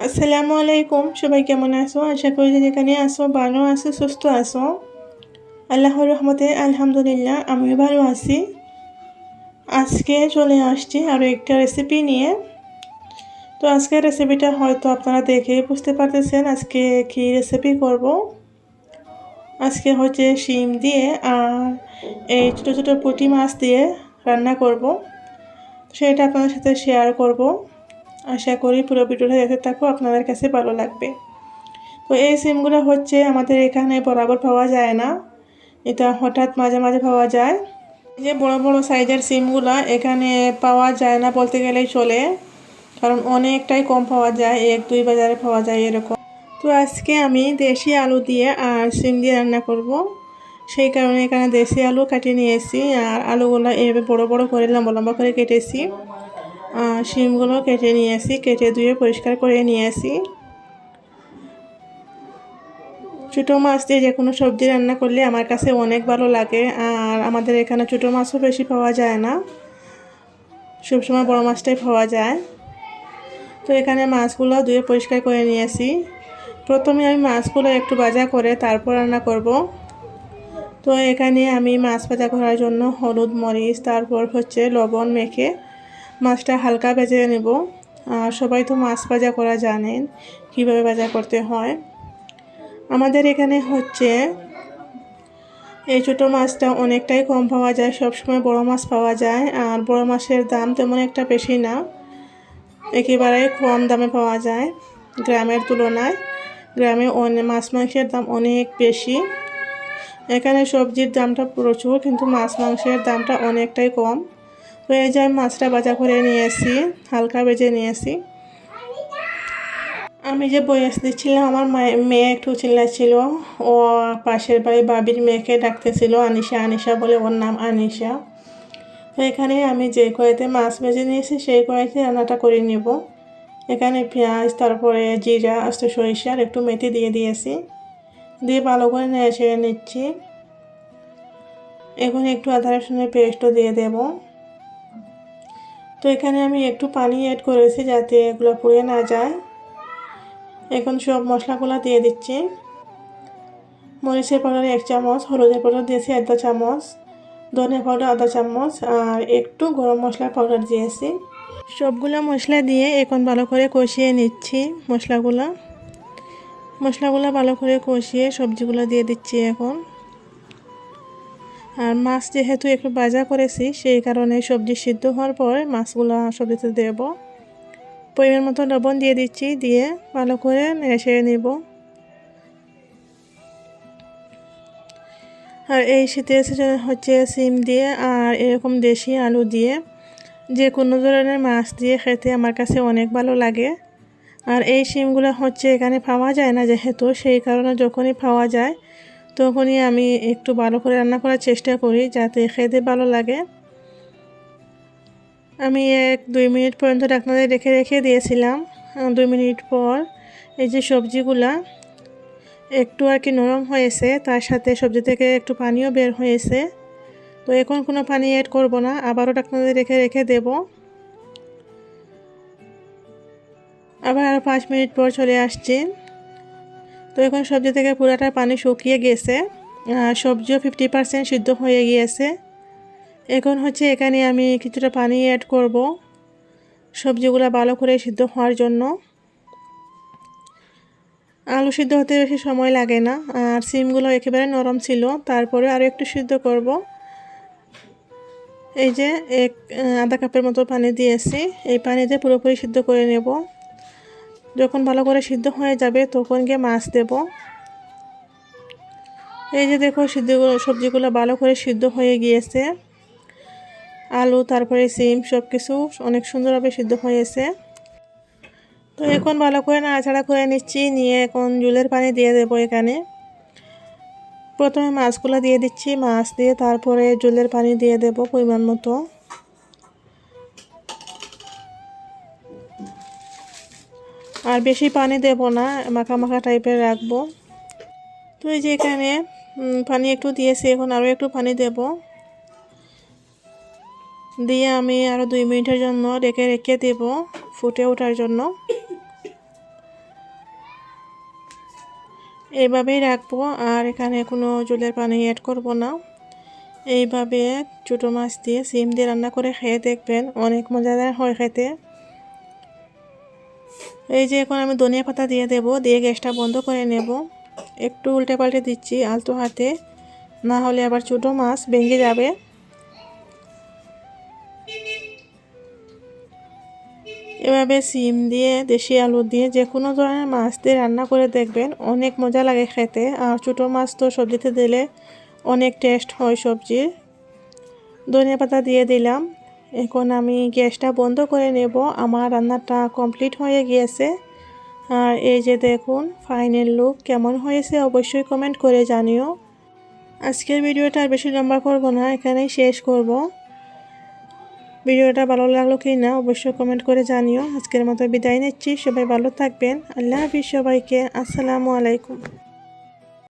আসসালামু আলাইকুম, সবাই কেমন আছো? আশা করি যে যেখানে আসো ভালো আছো, সুস্থ আছো। আল্লাহর রহমতে আলহামদুলিল্লাহ আমি ভালো আছি। আজকে চলে আসছি আরও একটা রেসিপি নিয়ে। তো আজকের রেসিপিটা হয়তো আপনারা দেখেই বুঝতে পারতেছেন আজকে কি রেসিপি করব। আজকে হচ্ছে শিম দিয়ে আর এই ছোটো ছোটো পুঁটি মাছ দিয়ে রান্না করব। সেটা আপনাদের সাথে শেয়ার করব। আশা করি পুরো ভিডিওটা দেখতে থাকো, আপনাদের কাছে ভালো লাগবে। তো এই সিমগুলো হচ্ছে আমাদের এখানে বরাবর পাওয়া যায় না। এটা হঠাৎ মাঝে মাঝে পাওয়া যায়। এই যে বড় বড় সাইজের সিমগুলো এখানে পাওয়া যায় না বলতে গেলেই চলে। কারণ অনেকটাই কম পাওয়া যায়, এক দুই বাজারে পাওয়া যায় এরকম। তো আজকে আমি দেশি আলু দিয়ে আর সিম দিয়ে রান্না করব। সেই কারণে এখানে দেশি আলু কাটিয়ে নিয়েছি আর আলুগুলো এভাবে বড় বড় করে লম্বা লম্বা করে কেটেছি। শিমগুলো কেটে নিয়ে আসি কেটে ধুয়ে পরিষ্কার করে নিয়ে আসি ছোটো মাছ দিয়ে যে কোনো সবজি রান্না করলে আমার কাছে অনেক ভালো লাগে, আর আমাদের এখানে ছোটো মাছও বেশি পাওয়া যায় না। সবসময় বড় মাছটাই পাওয়া যায়। তো এখানে মাছগুলো ধুয়ে পরিষ্কার করে নিয়েছি। প্রথমে আমি মাছগুলো একটু ভাজা করে তারপর রান্না করব। তো এখানে আমি মাছ ভাজা করার জন্য হলুদ মরিচ, তারপর হচ্ছে লবণ মেখে মাছটা হালকা ভেজে নেব। আর সবাই তো মাছ ভাজা করা জানেন কীভাবে ভাজা করতে হয়। আমাদের এখানে হচ্ছে এই ছোটো মাছটা অনেকটাই কম পাওয়া যায়, সবসময় বড় মাছ পাওয়া যায়। আর বড় মাছের দাম তেমন একটা বেশি না, একেবারে কম দামে পাওয়া যায় গ্রামের তুলনায়। গ্রামে অনেক মাছ মাংসের দাম অনেক বেশি। এখানে সবজির দামটা প্রচুর, কিন্তু মাছ মাংসের দামটা অনেকটাই কম। তো এই যে আমি মাছটা বাজা করে নিয়েছি হালকা বেজে নিয়েছি আমি যে বয়স দিচ্ছিলাম, আমার মেয়ে একটু চিল্লাচ্ছিল। ও পাশের বাড়ি বাবির মেয়েকে ডাকতেছিল, আনিশা আনিশা বলে ওর নাম আনিশা। তো এখানে আমি যে কয়েতে মাছ ভেজে নিয়েছি সেই কয়েতে রান্নাটা করে নেব। এখানে পেঁয়াজ, তারপরে জিরা, আস্ত সরিষা আর একটু মেথি দিয়ে দিয়েছি। দিয়ে ভালো করে নেড়ে নিচ্ছি। এখন একটু আদা রসুনের পেস্টও দিয়ে দেবো। তো এখানে আমি একটু পানি অ্যাড করেছি যাতে এগুলো পুড়ে না যায়। এখন সব মশলাগুলো দিয়ে দিচ্ছি। মরিচের পাউডার এক চামচ, হলুদের পাউডার দিয়েছি আধা চামচ ধনে পাউডার আধা চামচ আর একটু গরম মশলার পাউডার দিয়েছি। সবগুলো মশলা দিয়ে এখন ভালো করে কষিয়ে নিচ্ছি মশলাগুলো। মশলাগুলো ভালো করে কষিয়ে সবজিগুলো দিয়ে দিচ্ছি এখন। আর মাছ যেহেতু একটু ভাজা করেছি, সেই কারণে সবজি সিদ্ধ হওয়ার পর মাছগুলো সবজিতে দেব। পরিমাণ মতো লবণ দিয়ে দিচ্ছি, দিয়ে ভালো করে নেড়ে নেব। আর এই শীতের সিজনে হচ্ছে সিম দিয়ে আর এরকম দেশি আলু দিয়ে যে কোনো ধরনের মাছ দিয়ে খেতে আমার কাছে অনেক ভালো লাগে। আর এই সিমগুলো হচ্ছে এখানে পাওয়া যায় না যেহেতু, সেই কারণে যখনই পাওয়া যায় তখনই আমি একটু ভালো করে রান্না করার চেষ্টা করি যাতে খেতে ভালো লাগে। আমি এক দুই মিনিট পর্যন্ত ডাকনাতে রেখে রেখে দিয়েছিলাম। দুই মিনিট পর এই যে সবজিগুলা একটু আর কি নরম হয়েছে, তার সাথে সবজি থেকে একটু পানিও বের হয়েছে। তো এখন কোনো পানি অ্যাড করব না, আবারও ডাকনাতে রেখে রেখে দেব। আবার আরও পাঁচ মিনিট পর চলে আসছি। তো এখন সবজি থেকে পুরাটা পানি শুকিয়ে গেছে সবজিও ফিফটি পারসেন্ট সিদ্ধ হয়ে গিয়েছে। এখন হচ্ছে এখানে আমি কিছুটা পানি অ্যাড করব, সবজিগুলো ভালো করে সিদ্ধ হওয়ার জন্য। আলু সিদ্ধ হতে বেশি সময় লাগে না, আর সিমগুলো একেবারে নরম ছিল, তারপরে আরও একটু সিদ্ধ করব। এই যে এক আধা কাপের মতো পানি দিয়েছি, এই পানিতে পুরোপুরি সিদ্ধ করে নেব। যখন ভালো করে সিদ্ধ হয়ে যাবে, তখন গিয়ে মাছ দেব। এই যে দেখো, সিদ্ধগুলো, সবজিগুলো ভালো করে সিদ্ধ হয়ে গিয়েছে। আলু, তারপরে সিম সব কিছু অনেক সুন্দরভাবে সিদ্ধ হয়েছে। তো এখন ভালো করে নাড়াচাড়া করে নিচ্ছি, নিয়ে এখন জুলের পানি দিয়ে দেবো এখানে। প্রথমে মাছগুলো দিয়ে দিচ্ছি, মাছ দিয়ে তারপরে জলের পানি দিয়ে দেব পরিমাণ মতো। আর বেশি পানি দেব না, মাখা মাখা টাইপের রাখব। তো এই যে এখানে পানি একটু দিয়েছি, এখন আরও একটু পানি দেব। দিয়ে আমি আরও দুই মিনিটের জন্য রেখে রেখে দেব, ফুটে ওঠার জন্য। এইভাবেই রাখব, আর এখানে কোনো জলের পানি অ্যাড করব না। এইভাবে ছোটো মাছ দিয়ে, সিম দিয়ে রান্না করে খেয়ে দেখবেন, অনেক মজাদার হয় খেতে। এই যে এখন আমি ধনিয়া পাতা দিয়ে দেব, দিয়ে গ্যাসটা বন্ধ করে নেব। একটু উল্টে পাল্টে দিচ্ছি আলতো হাতে, না হলে আবার ছোটো মাছ ভেঙে যাবে। এভাবে সিম দিয়ে, দেশি আলু দিয়ে যে কোনো ধরনের মাছ দিয়ে রান্না করে দেখবেন, অনেক মজা লাগে খেতে। আর ছোটো মাছ তো সবজিতে দিলে অনেক টেস্ট হয় সবজির। ধনিয়া পাতা দিয়ে দিলাম। এখন আমি গ্যাসটা বন্ধ করে নেব। আমার রান্নাটা কমপ্লিট হয়ে গিয়েছে। আর এই যে দেখুন, ফাইনাল লুক কেমন হয়েছে অবশ্যই কমেন্ট করে জানিও। আজকের ভিডিওটা আর বেশি লম্বা করব না, এখানেই শেষ করব। ভিডিওটা ভালো লাগল কি না অবশ্যই কমেন্ট করে জানিও। আজকের মতো বিদায় নিচ্ছি, সবাই ভালো থাকবেন। আল্লাহ হাফিজ সবাইকে, আসসালামু আলাইকুম।